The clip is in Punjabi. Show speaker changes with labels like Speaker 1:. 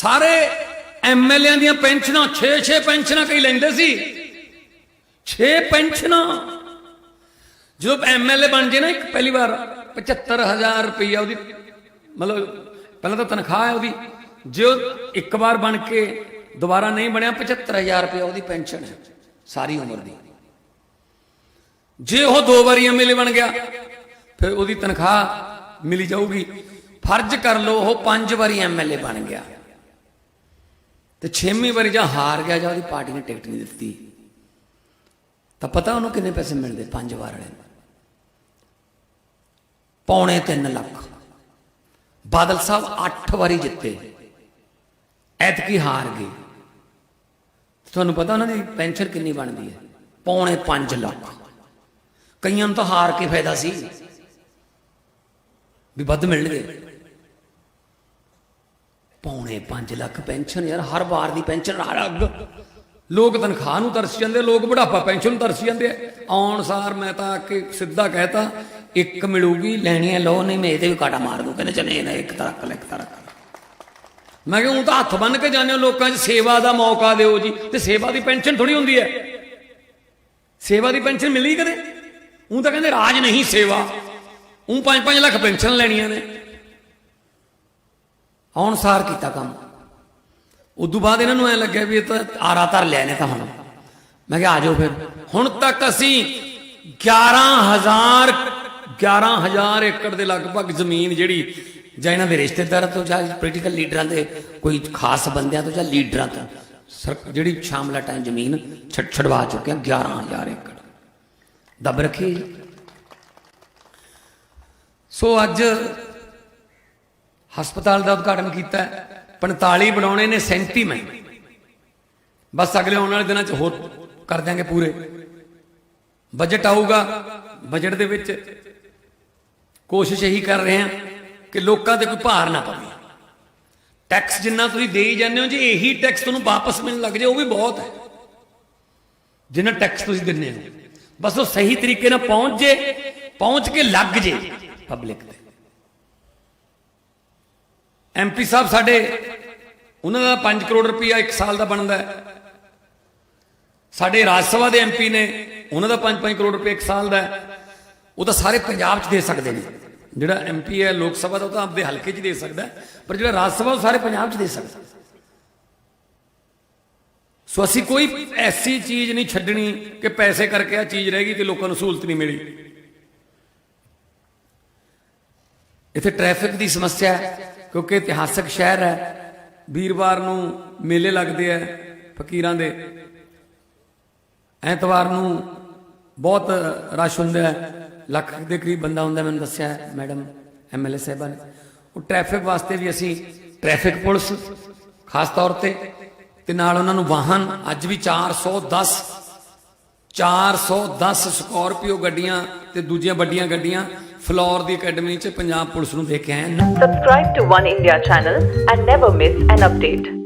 Speaker 1: ਸਾਰੇ ਐਮਐਲਏਆਂ ਦੀਆਂ ਪੈਨਸ਼ਨਾਂ 6-6 ਪੈਨਸ਼ਨਾਂ ਕਈ ਲੈਂਦੇ ਸੀ। 6 ਪੈਨਸ਼ਨਾਂ। ਜਦੋਂ ਐਮਐਲਏ ਬਣ ਜੇ ਨਾ ਇੱਕ, ਪਹਿਲੀ ਵਾਰ 75000 ਰੁਪਈਆ ਉਹਦੀ, ਮਤਲਬ ਪਹਿਲਾਂ ਤਾਂ ਤਨਖਾਹ ਹੈ ਉਹਦੀ। ਜੇ ਉਹ ਇੱਕ ਵਾਰ ਬਣ ਕੇ ਦੁਬਾਰਾ ਨਹੀਂ ਬਣਿਆ 75000 ਰੁਪਈਆ ਉਹਦੀ ਪੈਨਸ਼ਨ ਹੈ, ਸਾਰੀ ਉਮਰ ਦੀ। ਜੇ ਉਹ ਦੋ ਵਾਰੀ ਐਮਐਲਏ ਬਣ ਗਿਆ, ਫਿਰ ਉਹਦੀ ਤਨਖਾਹ ਮਿਲੀ ਜਾਊਗੀ। ਫਰਜ਼ ਕਰ ਲਓ ਉਹ ਪੰਜ ਵਾਰੀ ਐਮਐਲਏ ਬਣ ਗਿਆ। ਤੇ ਛੇਵੀਂ ਵਾਰੀ ਜਾਂ ਹਾਰ ਗਿਆ ਜਾਂ ਉਹਦੀ ਪਾਰਟੀ ਨੇ ਟਿਕਟ ਨਹੀਂ ਦਿੱਤੀ। ਤਾਂ ਪਤਾ ਉਹਨੂੰ ਕਿੰਨੇ ਪੈਸੇ ਮਿਲਦੇ? ਪੰਜ ਵਾਰ ਵਾਲੇ ਨੂੰ। ਪੌਣੇ 3 ਲੱਖ। ਬਾਦਲ ਸਾਹਿਬ 8 ਵਾਰੀ ਜਿੱਤੇ। ਐਤਕੀ ਹਾਰ ਗਏ। ਤੁਹਾਨੂੰ ਪਤਾ ਉਹਨਾਂ ਦੀ ਪੈਨਸ਼ਨ ਕਿੰਨੀ ਬਣਦੀ ਹੈ? ਪੌਣੇ 5 ਲੱਖ। ਕਈਆਂ ਨੂੰ ਤਾਂ ਹਾਰ ਕੇ ਫਾਇਦਾ ਸੀ। ਵੀ ਵੱਧ ਮਿਲਣਗੇ। ਪੌਣੇ 5 ਲੱਖ ਪੈਨਸ਼ਨ ਯਾਰ, ਹਰ ਵਾਰ ਦੀ ਪੈਨਸ਼ਨ ਹਰ ਅੱਗ। ਲੋਕ ਤਨਖਾਹ ਨੂੰ ਤਰਸ ਜਾਂਦੇ, ਲੋਕ ਬੁਢਾਪਾ ਪੈਨਸ਼ਨ ਨੂੰ ਤਰਸ ਜਾਂਦੇ ਆਉਣ ਸਾਰ ਮੈਂ ਤਾਂ ਆ ਕੇ ਸਿੱਧਾ ਕਹਿਤਾ, ਇੱਕ ਮਿਲੂਗੀ ਲੈਣੀ ਹੈ ਲੋ ਨਹੀਂ ਮੈਂ ਇਹਦੇ ਵੀ ਕਾਟਾ ਮਾਰ ਦੂੰ, ਕਹਿੰਦੇ ਚਲੇ ਨਾ, ਇੱਕ ਤਰਕ ਲੈ, ਇੱਕ ਤਰਕ। ਮੈਂ ਕਿਹਾ ਉਹ ਤਾਂ ਹੱਥ ਬੰਨ ਕੇ ਜਾਂਦੇ ਹੋ ਲੋਕਾਂ 'ਚ, ਸੇਵਾ ਦਾ ਮੌਕਾ ਦਿਓ ਜੀ, ਤੇ ਸੇਵਾ ਦੀ ਪੈਨਸ਼ਨ ਥੋੜੀ ਹੁੰਦੀ ਹੈ। ਸੇਵਾ ਦੀ ਪੈਨਸ਼ਨ ਮਿਲੀ ਕਦੇ? ਉਹ ਤਾਂ ਕਹਿੰਦੇ, ਰਾਜ ਨਹੀਂ ਸੇਵਾ ਉਹ 5-5 ਲੱਖ ਪੈਨਸ਼ਨ ਲੈਣੀਆਂ ਨੇ। ਆਉਣ ਕੀਤਾ ਕੰਮ। ਉਦੋਂ ਬਾਅਦ ਇਹਨਾਂ ਨੂੰ ਐ ਲੱਗਿਆ ਵੀ ਇਹ ਤਾਂ ਆਰਾ ਧਰ ਲਿਆ ਨੇ ਤਾਂ ਹੁਣ। ਮੈਂ ਕਿਹਾ ਆ ਜਾਓ ਫਿਰ। ਹੁਣ ਤੱਕ ਅਸੀਂ 11000 11000 ਏਕੜ ਦੇ ਲਗਭਗ ਜ਼ਮੀਨ ਜਿਹੜੀ, ਜਾਂ ਇਹਨਾਂ ਦੇ ਰਿਸ਼ਤੇਦਾਰਾਂ ਤੋਂ, ਜਾਂ ਪੋਲੀਟੀਕਲ ਲੀਡਰਾਂ ਦੇ ਕੋਈ ਖਾਸ ਬੰਦਿਆਂ ਤੋਂ, ਜਾਂ ਲੀਡਰਾਂ ਤੋਂ, ਸਰ- ਜਿਹੜੀ ਸ਼ਾਮਲਾ ਟਾਈਮ ਜ਼ਮੀਨ ਛੱਡ ਛਡਵਾ ਚੁੱਕੇ ਹਾਂ 11000 ਏਕੜ। ਦੱਬ ਰੱਖੀ ਜੀ। ਸੋ ਅੱਜ ਹਸਪਤਾਲ ਦਾ ਉਦਘਾਟਨ ਕੀਤਾ ਹੈ। 45 ਬਣਾਉਣੇ ਨੇ 37 ਮੈਂ। ਬਸ ਅਗਲੇ ਆਉਣ ਵਾਲੇ ਦਿਨਾਂ 'ਚ ਹੋਰ ਕਰ ਦਿਆਂਗੇ ਪੂਰੇ। ਬਜਟ ਆਊਗਾ, ਬਜਟ ਦੇ ਵਿੱਚ ਕੋਸ਼ਿਸ਼ ਇਹੀ ਕਰ ਰਹੇ ਹਾਂ ਕਿ ਲੋਕਾਂ ਤੇ ਕੋਈ ਭਾਰ ਨਾ ਪਵੇ। ਟੈਕਸ ਜਿੰਨਾ ਤੁਸੀਂ ਦੇਈ ਜਾਂਦੇ ਹੋ ਜੇ, ਇਹੀ ਟੈਕਸ ਤੁਹਾਨੂੰ ਵਾਪਸ ਮਿਲਣ ਲੱਗ ਜਾਏ, ਉਹ ਵੀ ਬਹੁਤ ਹੈ। ਜਿੰਨਾ ਟੈਕਸ ਤੁਸੀਂ ਦਿੰਦੇ ਹੋ। ਬਸ ਉਹ ਸਹੀ ਤਰੀਕੇ ਨਾਲ ਪਹੁੰਚ ਜੇ, ਪਹੁੰਚ ਕੇ ਲੱਗ ਜੇ ਪਬਲਿਕ ਤੇ। ਐਮਪੀ ਸਾਹਿਬ ਸਾਡੇ, ਉਹਨਾਂ ਦਾ 5 ਕਰੋੜ ਰੁਪਇਆ ਇੱਕ ਸਾਲ ਦਾ ਬਣਦਾ ਹੈ। ਸਾਡੇ ਰਾਜ ਸਭਾ ਦੇ ਐਮਪੀ ਨੇ ਉਹਨਾਂ ਦਾ 5-5 ਕਰੋੜ ਰੁਪਏ ਇੱਕ ਸਾਲ ਦਾ ਉਹ ਤਾਂ ਸਾਰੇ ਪੰਜਾਬ 'ਚ ਦੇ ਸਕਦੇ ਨੇ। ਜਿਹੜਾ ਐਮਪੀ ਹੈ, ਲੋਕ ਸਭਾ ਦਾ ਉਹ ਤਾਂ ਆਪਦੇ ਹਲਕੇ 'ਚ ਦੇ ਸਕਦਾ ਪਰ ਜਿਹੜਾ ਰਾਜ ਸਭਾ ਉਹ ਸਾਰੇ ਪੰਜਾਬ 'ਚ ਦੇ ਸਕਦਾ ਸੋ ਅਸੀਂ ਕੋਈ ਐਸੀ ਚੀਜ਼ ਨਹੀਂ ਛੱਡਣੀ ਕਿ ਪੈਸੇ ਕਰਕੇ ਆ ਚੀਜ਼ ਰਹਿ ਗਈ ਤੇ ਲੋਕਾਂ ਨੂੰ ਸਹੂਲਤ ਨਹੀਂ ਮਿਲੀ। ਇੱਥੇ ਟ੍ਰੈਫਿਕ ਦੀ ਸਮੱਸਿਆ ਹੈ। ਕਿਉਂਕਿ ਇਤਿਹਾਸਕ ਸ਼ਹਿਰ ਹੈ। ਵੀਰਵਾਰ ਨੂੰ ਮੇਲੇ ਲੱਗਦੇ ਆ ਫਕੀਰਾਂ ਦੇ। ਐਤਵਾਰ ਨੂੰ ਬਹੁਤ ਰਸ਼ ਹੁੰਦਾ ਹੈ। ਲੱਖ ਦੇ ਕਰੀਬ ਬੰਦਾ ਹੁੰਦਾ, ਮੈਨੂੰ ਦੱਸਿਆ ਹੈ ਮੈਡਮ ਐਮਐਲਏ ਸਾਹਿਬਾਂ ਨੇ। ਉਹ ਟ੍ਰੈਫਿਕ ਵਾਸਤੇ ਵੀ ਅਸੀਂ ਟ੍ਰੈਫਿਕ ਪੁਲਿਸ ਖਾਸ ਤੌਰ ਤੇ ਤੇ ਨਾਲ ਉਹਨਾਂ ਨੂੰ ਵਾਹਨ, ਅੱਜ ਵੀ 410 410 ਸਕੋਰਪੀਓ ਗੱਡੀਆਂ ਤੇ ਦੂਜੀਆਂ ਵੱਡੀਆਂ ਗੱਡੀਆਂ ਫਲੋਰ ਦੀ ਅਕੈਡਮੀ 'ਚ ਪੰਜਾਬ ਪੁਲਿਸ ਨੂੰ ਦੇਖ ਕੇ ਆਇਆ
Speaker 2: subscribe to 1 India channel and never miss an update